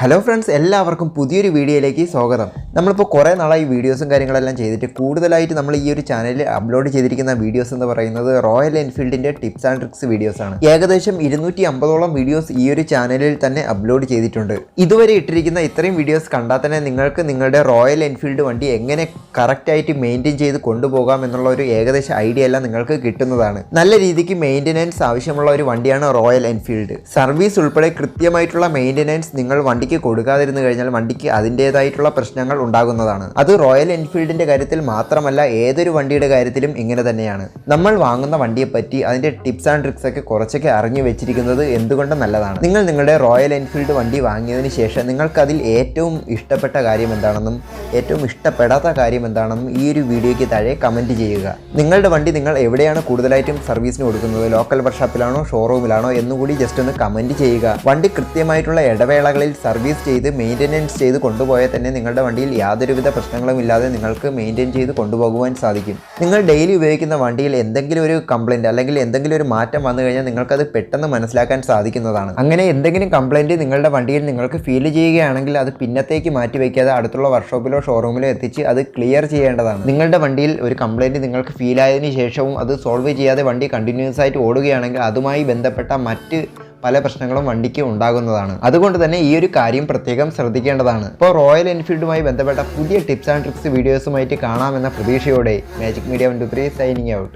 Hello friends എല്ലാവർക്കും പുതിയൊരു വീഡിയോയിലേക്ക് സ്വാഗതം. നമ്മളിപ്പോൾ കുറേ നാളായി വീഡിയോസും കാര്യങ്ങളെല്ലാം ചെയ്തിട്ട് കൂടുതലായിട്ട് നമ്മൾ ഈ ഒരു ചാനലിൽ അപ്ലോഡ് ചെയ്തിരിക്കുന്ന വീഡിയോസ് എന്ന് പറയുന്നത് റോയൽ എൻഫീൽഡിന്റെ ടിപ്സ് ആൻഡ് ട്രിക്സ് വീഡിയോസാണ് ഏകദേശം ഇരുന്നൂറ്റി അമ്പതോളം വീഡിയോസ് ഈ ഒരു ചാനലിൽ തന്നെ അപ്ലോഡ് ചെയ്തിട്ടുണ്ട്. ഇതുവരെ ഇട്ടിരിക്കുന്ന ഇത്രയും വീഡിയോസ് കണ്ടാൽ തന്നെ നിങ്ങൾക്ക് നിങ്ങളുടെ റോയൽ എൻഫീൽഡ് വണ്ടി എങ്ങനെ കറക്റ്റായിട്ട് മെയിന്റെയിൻ ചെയ്ത് കൊണ്ടുപോകാം എന്നുള്ള ഒരു ഏകദേശ ഐഡിയ എല്ലാം നിങ്ങൾക്ക് കിട്ടുന്നതാണ്. നല്ല രീതിക്ക് മെയിന്റെനൻസ് ആവശ്യമുള്ള ഒരു വണ്ടിയാണ് റോയൽ എൻഫീൽഡ് സർവീസ് ഉൾപ്പെടെ കൃത്യമായിട്ടുള്ള മെയിന്റെനൻസ് നിങ്ങൾ വണ്ടിക്ക് കൊടുക്കാതിരുന്നു കഴിഞ്ഞാൽ വണ്ടിക്ക് അതിന്റേതായിട്ടുള്ള പ്രശ്നങ്ങൾ ഉണ്ടാകുന്നതാണ്. അത് റോയൽ എൻഫീൽഡിന്റെ കാര്യത്തിൽ മാത്രമല്ല ഏതൊരു വണ്ടിയുടെ കാര്യത്തിലും ഇങ്ങനെ തന്നെയാണ്. നമ്മൾ വാങ്ങുന്ന വണ്ടിയെ പറ്റി അതിന്റെ ടിപ്സ് ആൻഡ് ട്രിക്സ് ഒക്കെ കുറച്ചൊക്കെ അറിഞ്ഞു വെച്ചിരിക്കുന്നത് എന്തുകൊണ്ട് നല്ലതാണ്? നിങ്ങൾ നിങ്ങളുടെ റോയൽ എൻഫീൽഡ് വണ്ടി വാങ്ങിയതിന് ശേഷം നിങ്ങൾക്കതിൽ ഏറ്റവും ഇഷ്ടപ്പെട്ട കാര്യം എന്താണെന്നും ഏറ്റവും ഇഷ്ടപ്പെടാത്ത കാര്യം എന്താണെന്നും ഈ ഒരു വീഡിയോയ്ക്ക് താഴെ കമന്റ് ചെയ്യുക. നിങ്ങളുടെ വണ്ടി നിങ്ങൾ എവിടെയാണ് കൂടുതലായിട്ടും സർവീസിന് കൊടുക്കുന്നത്? ലോക്കൽ വർക്ക്ഷോപ്പിലാണോ ഷോറൂമിലാണോ എന്നുകൂടി ജസ്റ്റ് ഒന്ന് കമന്റ് ചെയ്യുക. വണ്ടി കൃത്യമായിട്ടുള്ള ഇടവേളകളിൽ സർവീസ് ചെയ്ത് മെയിന്റെനൻസ് ചെയ്ത് കൊണ്ടുപോയാൽ തന്നെ നിങ്ങളുടെ വണ്ടിയിൽ യാതൊരുവിധ പ്രശ്നങ്ങളും ഇല്ലാതെ നിങ്ങൾക്ക് മെയിന്റെയിൻ ചെയ്ത് കൊണ്ടുപോകുവാൻ സാധിക്കും. നിങ്ങൾ ഡെയിലി ഉപയോഗിക്കുന്ന വണ്ടിയിൽ എന്തെങ്കിലും ഒരു കംപ്ലൈന്റ് അല്ലെങ്കിൽ എന്തെങ്കിലും ഒരു മാറ്റം വന്നു കഴിഞ്ഞാൽ നിങ്ങൾക്കത് പെട്ടെന്ന് മനസ്സിലാക്കാൻ സാധിക്കുന്നതാണ്. അങ്ങനെ എന്തെങ്കിലും കംപ്ലൈന്റ് നിങ്ങളുടെ വണ്ടിയിൽ നിങ്ങൾക്ക് ഫീൽ ചെയ്യുകയാണെങ്കിൽ അത് പിന്നത്തേക്ക് മാറ്റി വയ്ക്കാതെ അടുത്തുള്ള വർക്ക്ഷോപ്പിലോ ഷോറൂമിലോ എത്തിച്ച് അത് ക്ലിയർ ചെയ്യേണ്ടതാണ്. നിങ്ങളുടെ വണ്ടിയിൽ ഒരു കംപ്ലൈന്റ് നിങ്ങൾക്ക് ഫീൽ ആയതിനു ശേഷവും അത് സോൾവ് ചെയ്യാതെ വണ്ടി കണ്ടിന്യൂസ് ആയിട്ട് ഓടുകയാണെങ്കിൽ അതുമായി ബന്ധപ്പെട്ട മറ്റ് പല പ്രശ്നങ്ങളും വണ്ടിക്ക് ഉണ്ടാകുന്നതാണ്. അതുകൊണ്ട് തന്നെ ഈ ഒരു കാര്യം പ്രത്യേകം ശ്രദ്ധിക്കേണ്ടതാണ്. ഇപ്പോൾ റോയൽ എൻഫീൽഡുമായി ബന്ധപ്പെട്ട പുതിയ ടിപ്സ് ആൻഡ് ട്രിക്സ് വീഡിയോസുമായിട്ട് കാണാമെന്ന പ്രതീക്ഷയോടെ magic media one two three signing out